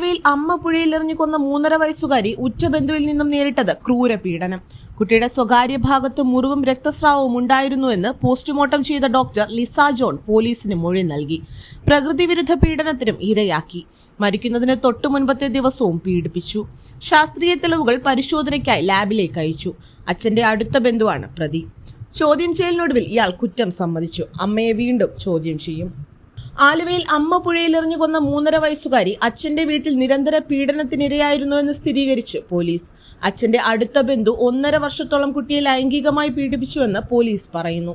ആലുവയിൽ അമ്മ പുഴയിലെറിഞ്ഞു കൊന്ന മൂന്നര വയസ്സുകാരി ഉച്ചബന്ധുവിൽ നിന്നും നേരിട്ടത് ക്രൂര പീഡനം കുട്ടിയുടെ സ്വകാര്യ ഭാഗത്ത് മുറിവും രക്തസ്രാവവും ഉണ്ടായിരുന്നുവെന്ന് പോസ്റ്റ്മോർട്ടം ചെയ്ത ഡോക്ടർ ലിസ ജോൺ പോലീസിന് മൊഴി നൽകി. പ്രകൃതിവിരുദ്ധ പീഡനത്തിനും ഇരയാക്കി. മരിക്കുന്നതിന് തൊട്ടു മുൻപത്തെ ദിവസവും പീഡിപ്പിച്ചു. ശാസ്ത്രീയ തെളിവുകൾ പരിശോധനയ്ക്കായി ലാബിലേക്ക് അയച്ചു. അച്ഛന്റെ അടുത്ത ബന്ധുവാണ് പ്രതി. ചോദ്യം ചെയ്യലിനൊടുവിൽ ഇയാൾ കുറ്റം സമ്മതിച്ചു. അമ്മയെ വീണ്ടും ചോദ്യം ചെയ്യും. ആലുവയിൽ അമ്മ പുഴയിലെറിഞ്ഞു കൊന്ന മൂന്നര വയസ്സുകാരി അച്ഛന്റെ വീട്ടിൽ നിരന്തര പീഡനത്തിനിരയായിരുന്നുവെന്ന് സ്ഥിരീകരിച്ചു പോലീസ്. അച്ഛന്റെ അടുത്ത ബന്ധു ഒന്നര വർഷത്തോളം കുട്ടിയെ ലൈംഗികമായി പീഡിപ്പിച്ചുവെന്ന് പോലീസ് പറയുന്നു.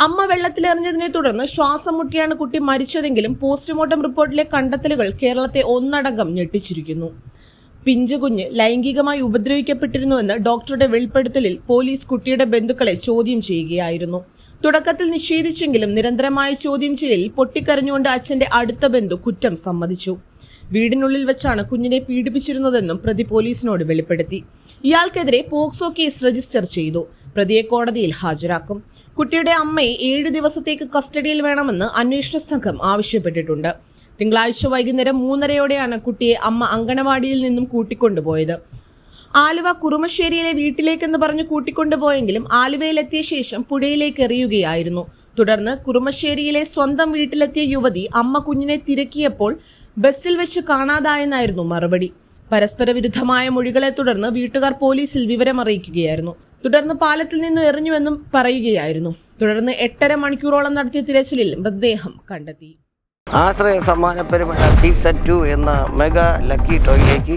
അമ്മ വെള്ളത്തിലെറിഞ്ഞതിനെ തുടർന്ന് ശ്വാസം മുട്ടിയാണ് കുട്ടി മരിച്ചതെങ്കിലും പോസ്റ്റ്മോർട്ടം റിപ്പോർട്ടിലെ കണ്ടെത്തലുകൾ കേരളത്തെ ഒന്നടങ്കം ഞെട്ടിച്ചിരിക്കുന്നു. പിഞ്ചുകുഞ്ഞ് ലൈംഗികമായി ഉപദ്രവിക്കപ്പെട്ടിരുന്നുവെന്ന് ഡോക്ടറുടെ വെളിപ്പെടുത്തലിൽ പോലീസ് കുട്ടിയുടെ ബന്ധുക്കളെ ചോദ്യം ചെയ്യുകയായിരുന്നു. തുടക്കത്തിൽ നിഷേധിച്ചെങ്കിലും നിരന്തരമായ ചോദ്യം ചെയ്യലിൽ പൊട്ടിക്കരഞ്ഞുകൊണ്ട് അച്ഛന്റെ അടുത്ത ബന്ധു കുറ്റം സമ്മതിച്ചു. വീടിനുള്ളിൽ വെച്ചാണ് കുഞ്ഞിനെ പീഡിപ്പിച്ചിരുന്നതെന്നും പ്രതി പോലീസിനോട് വെളിപ്പെടുത്തി. ഇയാൾക്കെതിരെ പോക്സോ കേസ് രജിസ്റ്റർ ചെയ്തു. പ്രതിയെ കോടതിയിൽ ഹാജരാക്കും. കുട്ടിയുടെ അമ്മയെ ഏഴ് ദിവസത്തേക്ക് കസ്റ്റഡിയിൽ വേണമെന്ന് അന്വേഷണ സംഘം ആവശ്യപ്പെട്ടിട്ടുണ്ട്. തിങ്കളാഴ്ച വൈകുന്നേരം മൂന്നരയോടെയാണ് കുട്ടിയെ അമ്മ അങ്കണവാടിയിൽ നിന്നും കൂട്ടിക്കൊണ്ടുപോയത്. ആലുവ കുറുമശ്ശേരിയിലെ വീട്ടിലേക്കെന്ന് പറഞ്ഞ് കൂട്ടിക്കൊണ്ടുപോയെങ്കിലും ആലുവയിലെത്തിയ ശേഷം പുഴയിലേക്ക് എറിയുകയായിരുന്നു. തുടർന്ന് കുറുമശ്ശേരിയിലെ സ്വന്തം വീട്ടിലെത്തിയ യുവതി അമ്മ കുഞ്ഞിനെ തിരക്കിയപ്പോൾ ബസ്സിൽ വെച്ച് കാണാതായെന്നായിരുന്നു മറുപടി. പരസ്പര വിരുദ്ധമായ മൊഴികളെ തുടർന്ന് വീട്ടുകാർ പോലീസിൽ വിവരം അറിയിക്കുകയായിരുന്നു. തുടർന്ന് പാലത്തിൽ നിന്ന് എറിഞ്ഞുവെന്നും പറയുകയായിരുന്നു. തുടർന്ന് എട്ടര മണിക്കൂറോളം നടത്തിയ തിരച്ചിലിൽ മൃതദേഹം കണ്ടെത്തി. ആശ്രയ സമ്മാന പെരുമഴ സീസൺ ടു എന്ന മെഗാ ലക്കി ടോയിലേക്ക്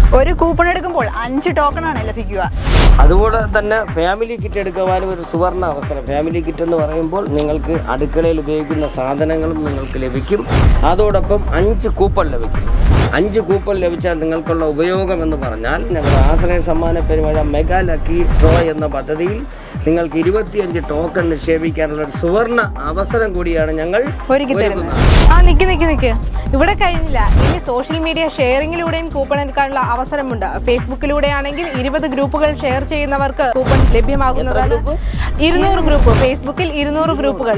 ഒരു കൂപ്പൺ എടുക്കുമ്പോൾ അഞ്ച് ടോക്കൺ ആണ് ലഭിക്കുക. അതുപോലെ തന്നെ ഫാമിലി കിറ്റ് എടുക്കുവാനും ഒരു സുവർണ അവസരം. ഫാമിലി കിറ്റ് എന്ന് പറയുമ്പോൾ നിങ്ങൾക്ക് അടുക്കളയിൽ ഉപയോഗിക്കുന്ന സാധനങ്ങളും നിങ്ങൾക്ക് ലഭിക്കും. അതോടൊപ്പം അഞ്ച് കൂപ്പൺ ലഭിക്കും. അഞ്ച് കൂപ്പൺ ലഭിച്ചാൽ നിങ്ങൾക്കുള്ള ഉപയോഗം എന്ന് പറഞ്ഞാൽ ഞങ്ങൾ ആശ്രയ സമ്മാന പെരുമഴ മെഗാ ലക്കി ഡ്രോ എന്ന പദ്ധതിയിൽ നിങ്ങൾക്ക് ഇരുപത്തിയഞ്ച് ടോക്കൺ നിക്ഷേപിക്കാനുള്ള ഒരു സുവർണ അവസരം കൂടിയാണ് ഞങ്ങൾ ഒരുക്കി തരുന്നത്. ആ നിക്ക് നിക്ക് നിക്ക്. ഇവിടെ കഴിഞ്ഞില്ല. ഇനി സോഷ്യൽ മീഡിയ ഷെയറിംഗിലൂടെയും കൂപ്പൺ എടുക്കാനുള്ള അവസരമുണ്ട്. ഫേസ്ബുക്കിലൂടെ ആണെങ്കിൽ ഇരുപത് ഗ്രൂപ്പുകൾ ഷെയർ ചെയ്യുന്നവർക്ക് കൂപ്പൺ ലഭ്യമാകുന്നതാണ്. ഇരുന്നൂറ് ഗ്രൂപ്പ്. ഫേസ്ബുക്കിൽ ഇരുന്നൂറ് ഗ്രൂപ്പുകൾ.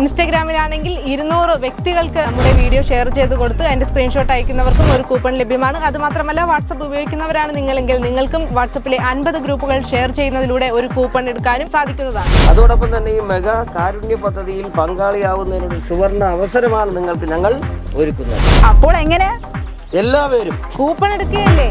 ഇൻസ്റ്റഗ്രാമിലാണെങ്കിൽ ഇരുന്നൂറ് വ്യക്തികൾക്ക് നമ്മുടെ വീഡിയോ ഷെയർ ചെയ്ത് കൊടുത്ത് അതിന്റെ സ്ക്രീൻഷോട്ട് അയക്കുന്നവർക്കും ഒരു കൂപ്പൺ ലഭ്യമാണ്. അത് മാത്രമല്ല വാട്സപ്പ് ഉപയോഗിക്കുന്നവരാണ് നിങ്ങളെങ്കിൽ നിങ്ങൾക്കും വാട്സപ്പിലെ അൻപത് ഗ്രൂപ്പുകൾ ഷെയർ ചെയ്യുന്നതിലൂടെ ഒരു കൂപ്പൺ എടുക്കാനും സാധിക്കുന്നതാണ്. അതോടൊപ്പം തന്നെ ഈ മെഗാ കാരുണ്യ പദ്ധതിയിൽ പങ്കാളിയാവുന്നതിനൊരു സുവർണ അവസരമാണ് നിങ്ങൾക്ക് ഞങ്ങൾ ഒരുക്കുന്നത്. അപ്പോൾ എങ്ങനെ? എല്ലാവരും കൂപ്പൺ എടുക്കുകയല്ലേ?